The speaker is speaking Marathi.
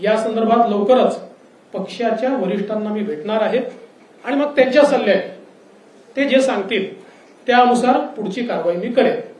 या संदर्भात लवकरच पक्षाच्या वरिष्ठांना मी भेटणार आहे. आणि मग त्यांच्या सल्ल्याने ते जे सांगतील त्यानुसार पुढची कारवाई मी करेन.